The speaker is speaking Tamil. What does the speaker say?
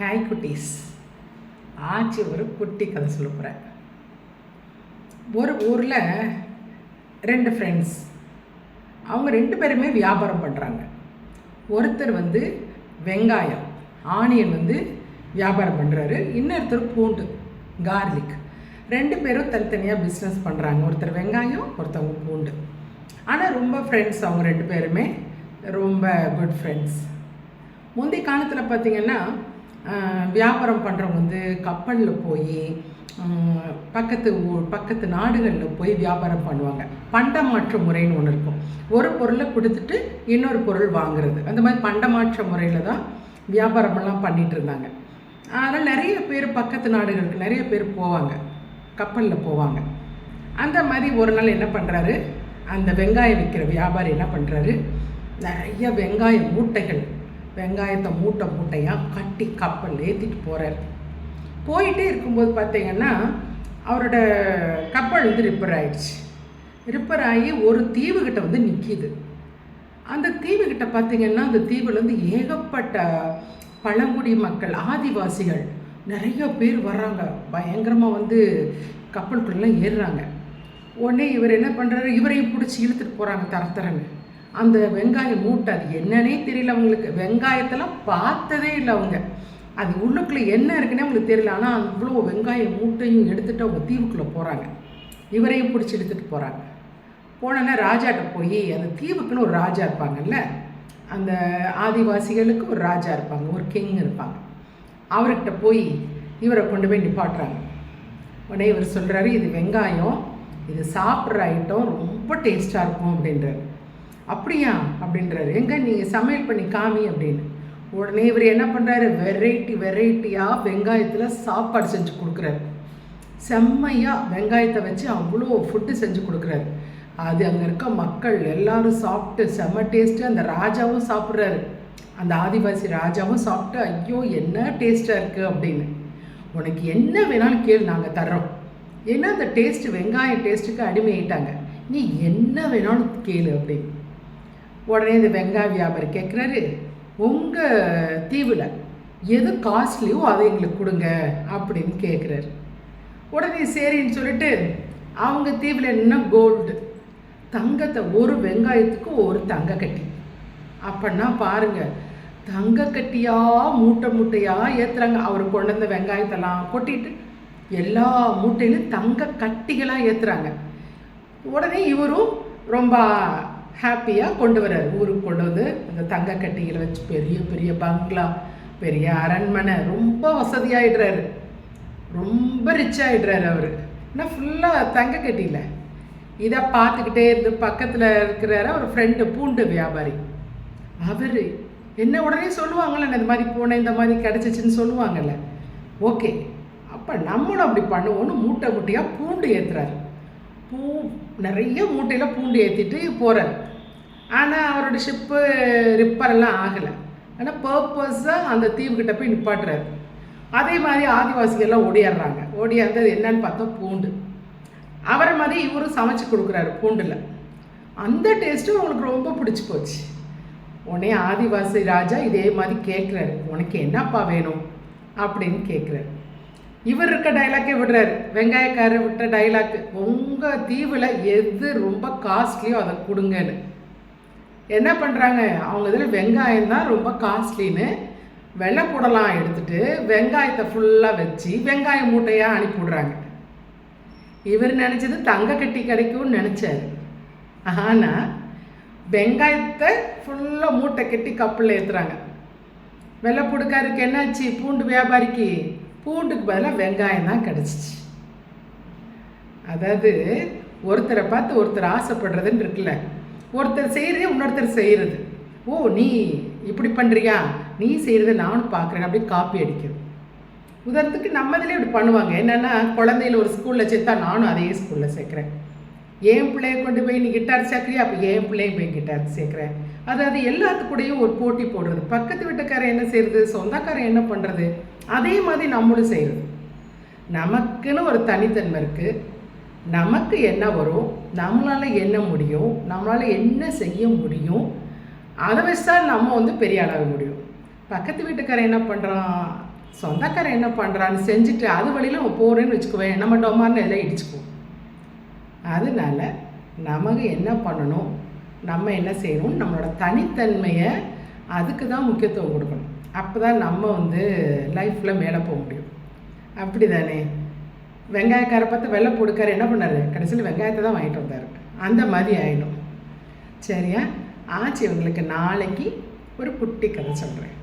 ஹாய் குட்டீஸ். ஆச்சு ஒரு குட்டி கதை சொல்ல போகிறேன் ஒரு ஊரில் ரெண்டு ஃப்ரெண்ட்ஸ் அவங்க ரெண்டு பேருமே வியாபாரம் பண்ணுறாங்க ஒருத்தர் வந்து வெங்காயம் ஆனியன் வந்து வியாபாரம் பண்ணுறாரு இன்னொருத்தர் பூண்டு கார்லிக் ரெண்டு பேரும் தனித்தனியாக பிஸ்னஸ் பண்ணுறாங்க ஒருத்தர் வெங்காயம் ஒருத்தவங்க பூண்டு. ஆனால் ரொம்ப ஃப்ரெண்ட்ஸ் அவங்க ரெண்டு பேருமே. ரொம்ப குட் ஃப்ரெண்ட்ஸ் முந்தைய காலத்தில் பார்த்திங்கன்னா வியாபாரம் பண்ணுறவங்க வந்து கப்பலில் போய் பக்கத்து ஊர் பக்கத்து நாடுகளில் போய் வியாபாரம் பண்ணுவாங்க. பண்டமாற்று முறைன்னு ஒன்று இருக்கும். ஒரு பொருளை கொடுத்துட்டு இன்னொரு பொருள் வாங்குறது. அந்த மாதிரி பண்டமாற்ற முறையில் தான் வியாபாரமெல்லாம் பண்ணிகிட்டு இருந்தாங்க. அதனால் நிறைய பேர் பக்கத்து நாடுகளுக்கு நிறைய பேர் போவாங்க. கப்பலில் போவாங்க. அந்த மாதிரி ஒரு நாள் என்ன பண்ணுறாரு அந்த வெங்காயம் விற்கிற வியாபாரி என்ன பண்ணுறாரு நிறைய வெங்காய மூட்டைகள் வெங்காயத்தை மூட்டை மூட்டையாக கட்டி கப்பல் ஏற்றிட்டு போகிறாரு போயிட்டே இருக்கும்போது பார்த்தீங்கன்னா அவரோட கப்பல் வந்து ரிப்பேர் ஆயிடுச்சு. ரிப்பேர் ஆகி ஒரு தீவுகிட்ட வந்து நிற்கிது அந்த தீவுகிட்ட பார்த்தீங்கன்னா அந்த தீவுலேருந்து வந்து ஏகப்பட்ட பழங்குடி மக்கள் ஆதிவாசிகள் நிறைய பேர் வர்றாங்க. பயங்கரமாக வந்து கப்பலுக்குள்ளெல்லாம் ஏறுறாங்க. உடனே இவர் என்ன பண்ணுறாரு இவரையும் பிடிச்சி இழுத்துட்டு போகிறாங்க தரத்தரங்க அந்த வெங்காய மூட்டை அது என்னன்னே தெரியல அவங்களுக்கு. வெங்காயத்தெல்லாம் பார்த்ததே இல்லை அவங்க. அது உள்ளுக்குள்ளே என்ன இருக்குன்னே அவங்களுக்கு தெரியல. ஆனால் அவ்வளோ வெங்காய மூட்டையும் எடுத்துகிட்டு அவங்க தீவுக்குள்ளே போகிறாங்க இவரையும் பிடிச்சி எடுத்துகிட்டு போகிறாங்க போனோன்னா ராஜாட்ட போய் அந்த தீவுக்குன்னு ஒரு ராஜா இருப்பாங்கல்ல அந்த ஆதிவாசிகளுக்கு ஒரு ராஜா இருப்பாங்க ஒரு கிங் இருப்பாங்க. அவர்கிட்ட போய் இவரை கொண்டு போய் நிப்பாட்டுறாங்க. உடனே இவர் சொல்கிறாரு இது வெங்காயம் இது சாப்பிட்ற ஐட்டம் ரொம்ப டேஸ்ட்டாக இருக்கும் அப்படின்றாரு. அப்படியா? அப்படின்றாரு. எங்க நீங்கள் சமையல் பண்ணி காமி அப்படின்னு. உடனே இவர் என்ன பண்ணுறாரு வெரைட்டி வெரைட்டியாக வெங்காயத்தில் சாப்பாடு செஞ்சு கொடுக்குறாரு. செம்மையாக வெங்காயத்தை வச்சு அவ்வளோ ஃபுட்டு செஞ்சு கொடுக்குறாரு. அது அங்கே இருக்க மக்கள் எல்லாரும் சாப்பிட்டு செம்ம டேஸ்ட்டு அந்த ராஜாவும் சாப்பிட்றாரு. அந்த ஆதிவாசி ராஜாவும் சாப்பிட்டு ஐயோ என்ன டேஸ்ட்டாக இருக்குது அப்படின்னு. உனக்கு என்ன வேணாலும் கேள் நாங்கள் தர்றோம். ஏன்னா அந்த டேஸ்ட்டு வெங்காயம் டேஸ்ட்டுக்கு அடிமையிட்டாங்க நீ என்ன வேணாலும் கேளு அப்படின்னு. உடனே இந்த வெங்காய வியாபாரி கேட்குறாரு உங்கள் தீவில் எது காஸ்ட்லியோ அதை எங்களுக்கு கொடுங்க அப்படின்னு கேட்குறாரு உடனே சரின்னு சொல்லிட்டு அவங்க தீவில் என்ன கோல்டு தங்கத்தை ஒரு வெங்காயத்துக்கு ஒரு தங்க கட்டி. அப்படின்னா பாருங்கள் தங்க மூட்டை மூட்டையாக ஏற்றுறாங்க அவர் கொண்டு வந்த வெங்காயத்தெல்லாம் கொட்டிட்டு எல்லா மூட்டையிலும் தங்க கட்டிகளாக ஏற்றுறாங்க உடனே இவரும் ரொம்ப ஹாப்பியாக கொண்டு வர்றார். ஊருக்கு கொண்டு வந்து அந்த தங்க கட்டிகளை வச்சு பெரிய பெரிய பங்களா பெரிய அரண்மனை ரொம்ப வசதியாகிடுறாரு ரொம்ப ரிச் ஆகிடுறாரு அவர். ஏன்னா ஃபுல்லாக தங்க கட்டியில். இதை பார்த்துக்கிட்டே இருந்து பக்கத்தில் இருக்கிறார அவர் ஃப்ரெண்டு பூண்டு வியாபாரி. அவர் என்ன உடனே சொல்லுவாங்கள்ல இந்த மாதிரி போனேன் இந்த மாதிரி கிடச்சிச்சின்னு சொல்லுவாங்கல்ல. ஓகே. அப்போ நம்மளும் அப்படி பண்ணுவோன்னு மூட்டை மூட்டையாக பூண்டு ஏற்றுறாரு பூ நிறைய மூட்டையில் பூண்டு ஏற்றிட்டு போகிறார் ஆனால் அவரோட ஷிப்பு ரிப்பரெல்லாம் ஆகலை. ஆனால் பர்பஸாக அந்த தீவுக்கிட்ட போய் நிப்பாட்டுறாரு. அதே மாதிரி ஆதிவாசிகள்லாம் ஓடியாடுறாங்க. ஓடியாந்தது என்னன்னு பார்த்தா பூண்டு. அவரை மாதிரி இவரும் சமைச்சு கொடுக்குறாரு பூண்டில். அந்த டேஸ்ட்டும் அவங்களுக்கு ரொம்ப பிடிச்சி போச்சு. உடனே ஆதிவாசி ராஜா இதே மாதிரி கேட்குறாரு. உனக்கு என்னப்பா வேணும்? அப்படின்னு கேட்குறாரு. இவர் இருக்க டைலாக்கே விடுறாரு. வெங்காயக்காரர் விட்ட டைலாக்கு உங்கள் தீவில் எது ரொம்ப காஸ்ட்லியோ அதை கொடுங்கன்னு. என்ன பண்ணுறாங்க அவங்க இதில் வெங்காயம் தான் ரொம்ப காஸ்ட்லின்னு வெள்ளை புடலாம் எடுத்துட்டு வெங்காயத்தை ஃபுல்லாக வச்சு வெங்காய மூட்டையாக அனுப்பி விடுறாங்க இவர் நினச்சது தங்க கட்டி கிடைக்கும்னு நினச்சாரு. ஆனால் வெங்காயத்தை ஃபுல்லாக மூட்டை கட்டி கப்பலில் ஏற்றுறாங்க வெள்ளைப்புடுக்காருக்கு என்னாச்சு? பூண்டு வியாபாரிக்கு? பூண்டுக்கு பதிலாக வெங்காயம் தான் கிடச்சிச்சு. அதாவது ஒருத்தரை பார்த்து ஒருத்தர் ஆசைப்படுறதுன்னு இருக்குல்ல. ஒருத்தர் செய்கிறதே இன்னொருத்தர் செய்கிறது ஓ நீ இப்படி பண்ணுறியா நீ செய்கிறத நானும் பார்க்குறேன் அப்படி காப்பி அடிக்கிறது. உதாரணத்துக்கு நம்ம இதில் இப்படி பண்ணுவாங்க. என்னென்னா குழந்தையில ஒரு ஸ்கூலில் சேர்த்தா நானும் அதே ஸ்கூலில் சேர்க்குறேன். என் பிள்ளைய கொண்டு போய் நீ கிட்டார் சேர்க்குறியா? அப்போ என் பிள்ளையும் போய் கிட்டார் சேர்க்குறேன். அதாவது எல்லாத்துக்கூடயும் ஒரு போட்டி போடுறது. பக்கத்து வீட்டுக்காரன் என்ன செய்கிறது சொந்தக்காரன் என்ன பண்ணுறது அதே மாதிரி நம்மளும் செய்கிறது நமக்குன்னு ஒரு தனித்தன்மை இருக்குது நமக்கு என்ன வரும்? நம்மளால் என்ன முடியும்? நம்மளால் என்ன செய்ய முடியும்? அதை வச்சு தான் நம்ம வந்து பெரிய ஆளாக முடியும். பக்கத்து வீட்டுக்காரன் என்ன பண்ணுறான் சொந்தக்காரன் என்ன பண்ணுறான்னு செஞ்சுட்டு அது வழியில் நம்ம போகிறேன்னு வச்சுக்குவேன். நம்ம டொமார்னு எல்லாம் இடிச்சுக்குவோம். அதனால நமக்கு என்ன பண்ணணும்? நம்ம என்ன செய்யணும்? நம்மளோட தனித்தன்மையை அதுக்கு தான் முக்கியத்துவம் கொடுக்கணும். அப்போ தான் நம்ம வந்து லைஃப்பில் மேலே போக முடியும். அப்படி தானே வெங்காயக்காரை பார்த்து வெள்ளை போடுக்கார் என்ன பண்ணார்? கடைசியில் வெங்காயத்தை தான் வாங்கிட்டு வந்தார். அந்த மாதிரி ஆயிடும். சரியா? ஆச்சு இவங்களுக்கு நாளைக்கு ஒரு குட்டி கதை சொல்கிறேன்